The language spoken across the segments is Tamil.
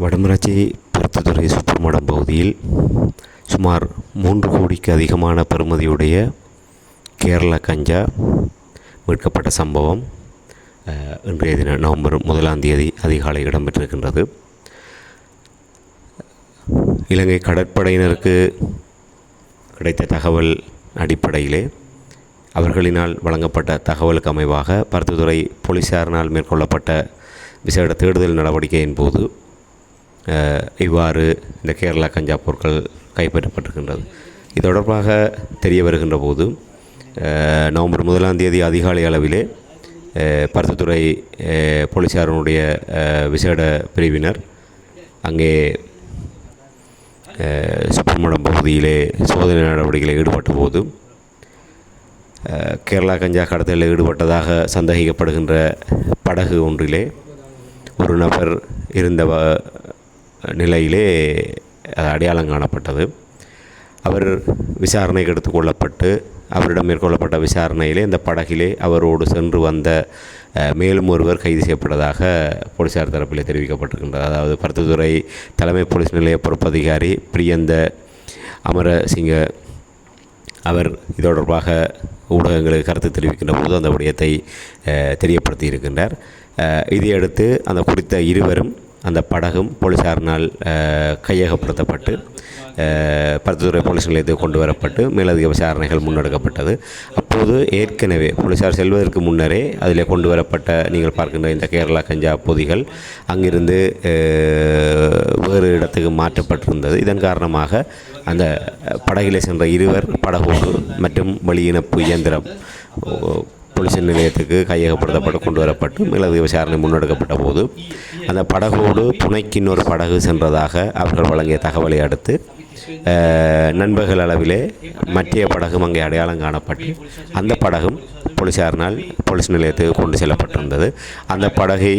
வடமராட்சி பருத்தித்துறை சுற்றுமடம் பகுதியில் சுமார் மூன்று கோடிக்கு அதிகமான பெறுமதியுடைய கேரள கஞ்சா மீட்கப்பட்ட சம்பவம் இன்றைய தினம் நவம்பர் முதலாம் தேதி அதிகாலை இடம்பெற்றிருக்கின்றது. இலங்கை கடற்படையினருக்கு கிடைத்த தகவல் அடிப்படையிலே அவர்களினால் வழங்கப்பட்ட தகவலுக்கு அமைவாக பருத்தித்துறை போலீசாரினால் மேற்கொள்ளப்பட்ட விசேட தேடுதல் நடவடிக்கையின் போது இவ்வாறு இந்த கேரளா கஞ்சா பொருட்கள் கைப்பற்றப்பட்டிருக்கின்றது. இது தொடர்பாக தெரிய வருகின்ற போது நவம்பர் முதலாம் தேதி அதிகாலை அளவிலே பருத்தத்துறை பருத்தித்துறை விசேட பிரிவினர் அங்கே சுப்பிரமணம் பகுதியிலே சோதனை நடவடிக்கையில் ஈடுபட்ட போது கேரளா கஞ்சா கடத்தலில் ஈடுபட்டதாக சந்தேகிக்கப்படுகின்ற படகு ஒன்றிலே ஒரு நபர் இருந்த வ- நிலையிலே அடையாளம் காணப்பட்டது. அவர் விசாரணைக்கு எடுத்துக்கொள்ளப்பட்டு அவரிடம் மேற்கொள்ளப்பட்ட விசாரணையிலே இந்த படகிலே அவரோடு சென்று வந்த மேலும் ஒருவர் கைது செய்யப்பட்டதாக போலீசார் தரப்பில் தெரிவிக்கப்பட்டிருக்கின்றது. அதாவது பருத்தித்துறை தலைமை போலீஸ் நிலைய பொறுப்பதிகாரி பிரியந்த அமரசிங்க அவர் இது தொடர்பாக ஊடகங்களுக்கு கருத்து தெரிவிக்கின்ற போது அந்த விடயத்தை தெரியப்படுத்தி இருக்கின்றார் இதையடுத்து அந்த குறித்த இருவரும் அந்த படகும் போலீஸாரினால் கையகப்படுத்தப்பட்டு அஹ், பருத்தித்துறை போலீஸ் நிலையத்துக்கு கொண்டு வரப்பட்டு மேலதிக விசாரணைகள் முன்னெடுக்கப்பட்டது. அப்போது ஏற்கனவே போலீஸார் செல்வதற்கு முன்னரே அதில் கொண்டு வரப்பட்ட நீங்கள் பார்க்கின்ற இந்த கேரளா கஞ்சா பொதிகள் அங்கிருந்து வேறு இடத்துக்கு மாற்றப்பட்டிருந்தது. இதன் காரணமாக அந்த படகிலே சென்ற இருவர் படகோடு மற்றும் வெளியினப்பு இயந்திரம் போலீஸ் நிலையத்துக்கு கையகப்படுத்தப்பட்டு கொண்டு வரப்பட்டு மேலதிக விசாரணை முன்னெடுக்கப்பட்ட போது அந்த படகோடு புனைக்கு இன்னொரு படகு சென்றதாக அவர்கள் வழங்கிய தகவலை அடுத்து நண்பர்கள் அளவிலே மற்றைய படகும் அங்கே அடையாளம் காணப்பட்டு அந்த படகும் போலீசாரினால் போலீஸ் நிலையத்துக்கு கொண்டு செல்லப்பட்டிருந்தது. அந்த படகை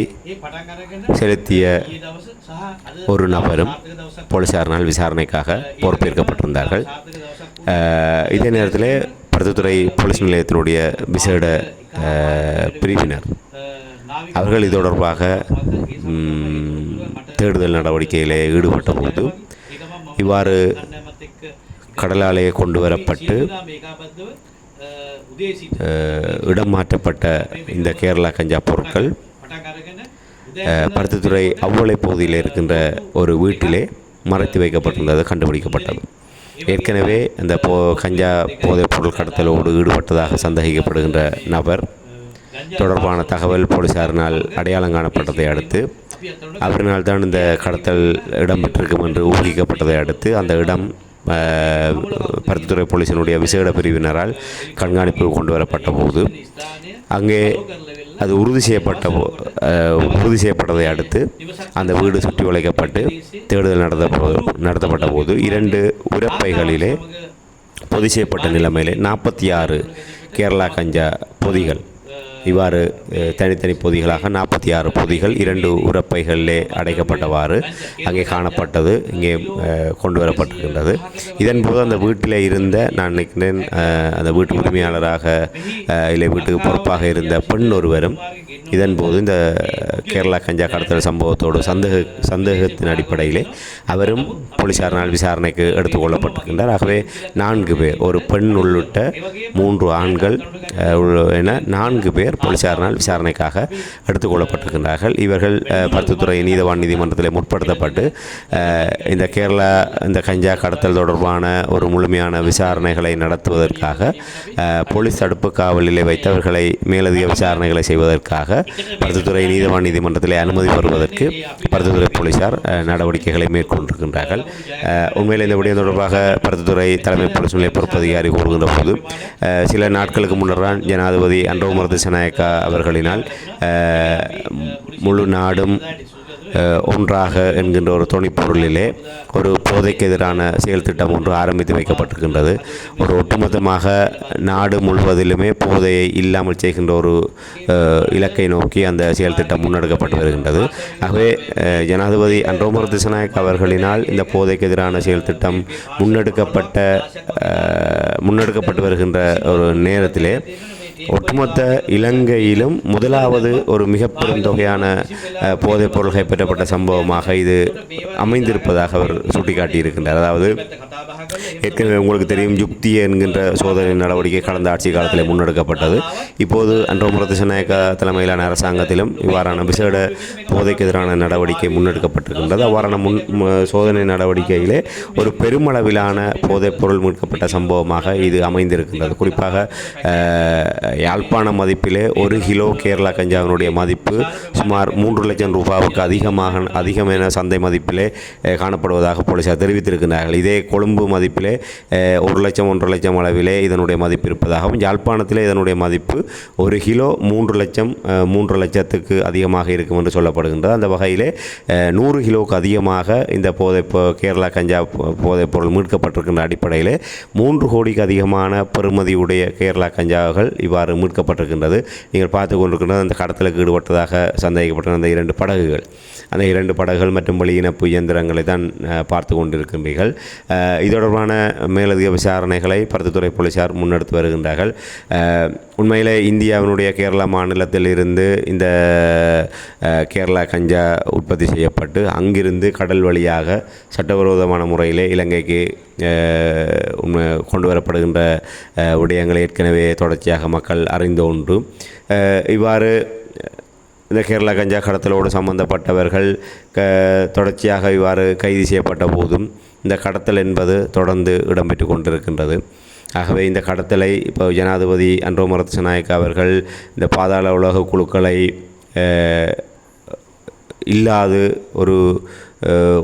செலுத்திய ஒரு நபரும் போலீசாரினால் விசாரணைக்காக பொறுப்பேற்கப்பட்டிருந்தார்கள். இதே நேரத்தில் பருத்தித்துறை போலீஸ் நிலையத்தினுடைய விசேட பிரிவினர். அவர்கள் இது தொடர்பாக தேடுதல் நடவடிக்கையிலே ஈடுபட்ட போது இவ்வாறு கடலாலையை கொண்டு வரப்பட்டு இடம் மாற்றப்பட்ட இந்த கேரளா கஞ்சா பொருட்கள் பருத்தித்துறை அவ்வளை பகுதியில் இருக்கின்ற ஒரு வீட்டிலே மறைத்து வைக்கப்பட்டிருந்தது கண்டுபிடிக்கப்பட்டது. ஏற்கனவே இந்த போ கஞ்சா போதைப் பொருள் கடத்தலோடு ஈடுபட்டதாக சந்தேகிக்கப்படுகின்ற நபர் தொடர்பான தகவல் போலீசாரினால் அடையாளம் காணப்பட்டதை அடுத்து அவரினால் தான் இந்த கடத்தல் இடம்பெற்றிருக்கும் என்று ஊகிக்கப்பட்டதை அடுத்து அந்த இடம் பருத்தித்துறை போலீசினுடைய விசேட பிரிவினரால் கண்காணிப்பு கொண்டு வரப்பட்ட போது அங்கே அது உறுதி செய்யப்பட்ட போ- உறுதி செய்யப்பட்டதை அடுத்து அந்த வீடு சுற்றி வளைக்கப்பட்டு தேடுதல் நடந்த நடத்தப்பட்ட போது இரண்டு உரப்பைகளிலே பொதி செய்யப்பட்ட நிலைமையிலே நாற்பத்தி ஆறு கேரளா கஞ்சா பொதிகள் இவ்வாறு தனித்தனி பொதிகளாக நாற்பத்தி ஆறு பொதிகள் இரண்டு உரப்பைகளிலே அடைக்கப்பட்டவாறு அங்கே காணப்பட்டது இங்கே கொண்டு வரப்பட்டிருக்கின்றது இதன்போது அந்த வீட்டில் இருந்த நான் நினைக்கிறேன் அந்த வீட்டு உரிமையாளராக இல்லை வீட்டுக்கு பொறுப்பாக இருந்த பெண் ஒருவரும் இதன்போது இந்த கேரளா கஞ்சா கடத்தல் சம்பவத்தோடு சந்தேக சந்தேகத்தின் அடிப்படையிலே அவரும் போலீசாரினால் விசாரணைக்கு எடுத்துக்கொள்ளப்பட்டிருக்கின்றார். ஆகவே நான்கு பேர் ஒரு பெண் உள்ளிட்ட மூன்று ஆண்கள் உள்ள- என நான்கு பேர் போலீசாரினால் விசாரணைக்காக எடுத்துக்கொள்ளப்பட்டிருக்கின்றார்கள் இவர்கள் பத்துத்துறை நீதவான் நீதிமன்றத்தில் முற்படுத்தப்பட்டு இந்த கேரளா இந்த கஞ்சா கடத்தல் தொடர்பான ஒரு முழுமையான விசாரணைகளை நடத்துவதற்காக போலீஸ் தடுப்பு காவலிலே வைத்தவர்களை மேலதிக விசாரணைகளை செய்வதற்காக பருத்துத்துறை நீதவான் நீதிமன்றத்தில் அனுமதி பெறுவதற்கு பருத்துத்துறை போலீசார் நடவடிக்கைகளை மேற்கொண்டிருக்கின்றார்கள். உண்மையில் இந்த விடயம் தொடர்பாக பருத்துத்துறை தலைமை போலீஸ் நிலைய பொறுப்பதிகாரி கூறுகின்ற போது சில நாட்களுக்கு முன்னர் தான் ஜனாதிபதி அன்றோமர் நாயக்கா அவர்களினால் முழு நாடும் ஒன்றாக என்கின்ற ஒரு துணைப்பொருளிலே ஒரு போதைக்கு எதிரான செயல் திட்டம் ஒன்று ஆரம்பித்து வைக்கப்பட்டிருக்கின்றது. ஒரு ஒட்டுமொத்தமாக நாடு முழுவதிலுமே போதையை இல்லாமல் செய்கின்ற ஒரு இலக்கை நோக்கி அந்த செயல் திட்டம் முன்னெடுக்கப்பட்டு வருகின்றது. ஆகவே ஜனாதிபதி அன்றோமர் திசநாயக் அவர்களினால் இந்த போதைக்கு எதிரான செயல் திட்டம் முன்னெடுக்கப்பட்ட முன்னெடுக்கப்பட்டு வருகின்ற ஒரு நேரத்திலே ஒட்டுமொத்த இலங்கையிலும் முதலாவது ஒரு மிக பெருந்தொகையான தொகையான போதைப் பொருள் கைப்பற்றப்பட்ட சம்பவமாக இது அமைந்திருப்பதாக அவர் சுட்டிக்காட்டியிருக்கின்றார். அதாவது ஏற்கனவே உங்களுக்கு தெரியும் யுக்தி என்கின்ற சோதனை நடவடிக்கை கடந்த ஆட்சி காலத்தில் முன்னெடுக்கப்பட்டது. இப்போது அன்றோ திசநாயக்கா தலைமையிலான அரசாங்கத்திலும் இவ்வாறான விசேட போதைக்கு எதிரான நடவடிக்கை முன்னெடுக்கப்பட்டிருக்கின்றது. அவ்வாறான முன் சோதனை நடவடிக்கையிலே ஒரு பெருமளவிலான போதைப் பொருள் மீட்கப்பட்ட சம்பவமாக இது அமைந்திருக்கின்றது. குறிப்பாக யாழ்ப்பாண மதிப்பிலே ஒரு கிலோ கேரளா கஞ்சாவினுடைய மதிப்பு சுமார் மூன்று லட்சம் ரூபாவுக்கு அதிகமாக அதிகமான சந்தை மதிப்பிலே காணப்படுவதாக போலீசார் தெரிவித்திருக்கிறார்கள் இதே கொழும்பு மதிப்பிலே அளவிலே ஒரு லட்சம் ஒன்றரை லட்சம் அளவிலே இதனுடைய மதிப்பு இருப்பதாகவும் யாழ்ப்பாணத்தில் இதனுடைய மதிப்பு ஒரு கிலோ மூன்று லட்சம் மூன்று லட்சத்துக்கு அதிகமாக இருக்கும் என்று சொல்லப்படுகின்றது. அந்த வகையிலே நூறு கிலோவுக்கு அதிகமாக இந்த போதை கேரளா கஞ்சா போதைப் பொருள் மீட்கப்பட்டிருக்கின்ற அடிப்படையிலே மூன்று கோடிக்கு அதிகமான பெறுமதியுடைய கேரளா கஞ்சாவுகள் இவ்வாறு மீட்கப்பட்டிருக்கின்றது. நீங்கள் பார்த்து கொண்டிருக்கின்றது அந்த கடத்தலுக்கு ஈடுபட்டதாக சந்தேகப்பட்ட அந்த இரண்டு படகுகள். அந்த இரண்டு படகுகள் மற்றும் வெளியினப்பு இயந்திரங்களை தான் பார்த்து கொண்டிருக்கின்றீர்கள். இது தொடர்பான மேலதிக விசாரணைகளை பருத்தித்துறை போலீசார் முன்னெடுத்து வருகின்றார்கள். உண்மையில் உண்மையிலே இந்தியாவினுடைய கேரளா மாநிலத்தில் இருந்து இந்த கேரளா கஞ்சா உற்பத்தி செய்யப்பட்டு அங்கிருந்து கடல் வழியாக சட்டவிரோதமான முறையிலே இலங்கைக்கு உண்மை கொண்டு வரப்படுகின்ற அஹ், விடயங்களை ஏற்கனவே தொடர்ச்சியாக மக்கள் அறிந்த ஒன்று. இவ்வாறு இந்த கேரளா கஞ்சா கடத்தலோடு சம்பந்தப்பட்டவர்கள் க தொடர்ச்சியாக இவ்வாறு கைது செய்யப்பட்ட போதும் இந்த கடத்தல் என்பது தொடர்ந்து இடம்பெற்று கொண்டிருக்கின்றது. ஆகவே இந்த கடத்தலை இப்போ ஜனாதிபதி அன்றோமரத் மரத்சநாயக் அவர்கள் இந்த பாதாள உலக குழுக்களை இல்லாது ஒரு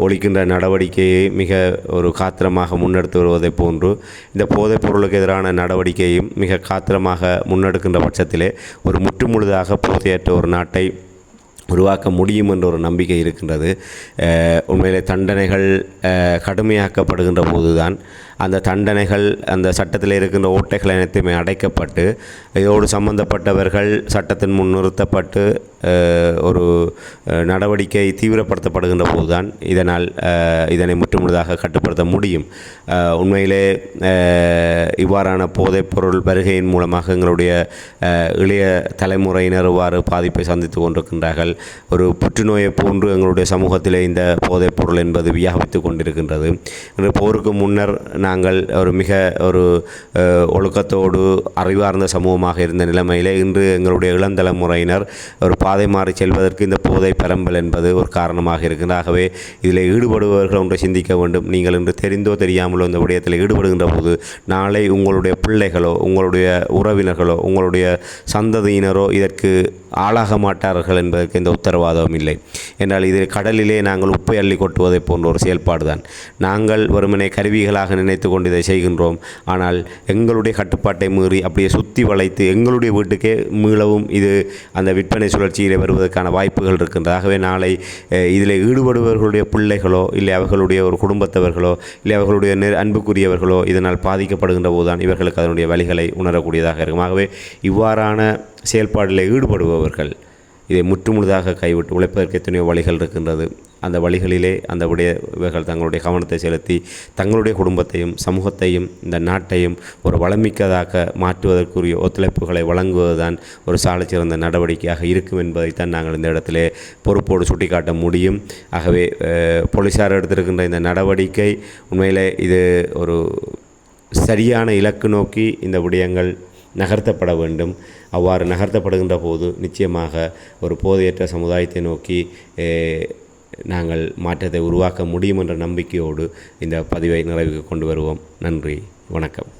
ஒழிக்கின்ற நடவடிக்கையை மிக ஒரு காத்திரமாக முன்னெடுத்து வருவதைப் போன்று இந்த போதைப் பொருளுக்கு எதிரான நடவடிக்கையும் மிக காத்திரமாக முன்னெடுக்கின்ற பட்சத்திலே ஒரு முற்றுமுழுதாக போதையற்ற ஒரு நாட்டை உருவாக்க முடியும் என்ற ஒரு நம்பிக்கை இருக்கின்றது. உண்மையிலே தண்டனைகள் கடுமையாக்கப்படுகின்ற போதுதான் அந்த தண்டனைகள் அந்த சட்டத்தில் இருக்கின்ற ஓட்டைகள் அனைத்துமே அடைக்கப்பட்டு இதோடு சம்பந்தப்பட்டவர்கள் சட்டத்தின் முன் நிறுத்தப்பட்டு ஒரு நடவடிக்கை தீவிரப்படுத்தப்படுகின்ற போதுதான் இதனால் இதனை முற்றுமுழுதாக கட்டுப்படுத்த முடியும். உண்மையிலே இவ்வாறான போதைப்பொருள் வருகையின் மூலமாக எங்களுடைய இளைய தலைமுறையினர் இவ்வாறு பாதிப்பை சந்தித்து கொண்டிருக்கின்றார்கள். ஒரு புற்றுநோயை போன்று எங்களுடைய சமூகத்திலே இந்த போதைப்பொருள் என்பது வியாபித்து கொண்டிருக்கின்றது. போருக்கு முன்னர் நாங்கள் ஒரு மிக ஒரு ஒழுக்கத்தோடு அறிவார்ந்த சமூகமாக இருந்த நிலைமையிலே இன்று எங்களுடைய இளந்தலைமுறையினர் ஒரு பாதை மாறி செல்வதற்கு இந்த போதை பரம்பல் என்பது ஒரு காரணமாக இருக்கின்றது. ஆகவே இதில் ஈடுபடுபவர்கள் ஒன்றை சிந்திக்க வேண்டும். நீங்கள் இன்று தெரிந்தோ தெரியாமலோ இந்த விடயத்தில் ஈடுபடுகின்ற போது நாளை உங்களுடைய பிள்ளைகளோ உங்களுடைய உறவினர்களோ உங்களுடைய சந்ததியினரோ இதற்கு ஆளாக மாட்டார்கள் என்பதற்கு இந்த உத்தரவாதம் இல்லை. என்றால் இதில் கடலிலே நாங்கள் உப்பை அள்ளி கொட்டுவதை போன்ற ஒரு செயல்பாடு தான் நாங்கள் வெறுமனே கருவிகளாக நினை நினைத்து கொண்டு இதை செய்கின்றோம். ஆனால் எங்களுடைய கட்டுப்பாட்டை மீறி அப்படியே சுற்றி வளைத்து எங்களுடைய வீட்டுக்கே மீளவும் இது அந்த விற்பனை சுழற்சியிலே வருவதற்கான வாய்ப்புகள் இருக்கின்றது. ஆகவே நாளை இதில் ஈடுபடுபவர்களுடைய பிள்ளைகளோ இல்லை அவர்களுடைய ஒரு குடும்பத்தவர்களோ இல்லை அவர்களுடைய அன்புக்குரியவர்களோ இதனால் பாதிக்கப்படுகின்ற போதுதான் இவர்களுக்கு அதனுடைய வழிகளை உணரக்கூடியதாக இருக்கும். ஆகவே இவ்வாறான செயல்பாடில் ஈடுபடுபவர்கள் இதை முற்றுமுழுதாக கைவிட்டு உழைப்பதற்கு எத்தனையோ வழிகள் இருக்கின்றது. அந்த வழிகளிலே அந்த உடையவர்கள் தங்களுடைய கவனத்தை செலுத்தி தங்களுடைய குடும்பத்தையும் சமூகத்தையும் இந்த நாட்டையும் ஒரு வளமிக்கதாக மாற்றுவதற்குரிய ஒத்துழைப்புகளை வழங்குவதுதான் ஒரு சாலை சிறந்த நடவடிக்கையாக இருக்கும் என்பதைத்தான் நாங்கள் இந்த இடத்திலே பொறுப்போடு சுட்டிக்காட்ட முடியும். ஆகவே போலீஸார் எடுத்திருக்கின்ற இந்த நடவடிக்கை உண்மையிலே இது ஒரு சரியான இலக்கு நோக்கி இந்த விடயங்கள் நகர்த்தப்பட வேண்டும். அவ்வாறு நகர்த்தப்படுகின்ற போது நிச்சயமாக ஒரு போதையற்ற சமுதாயத்தை நோக்கி நாங்கள் மாற்றத்தை உருவாக்க முடியும் என்ற நம்பிக்கையோடு இந்த பதிவை நிறைவுக்கு கொண்டு வருவோம். நன்றி. வணக்கம்.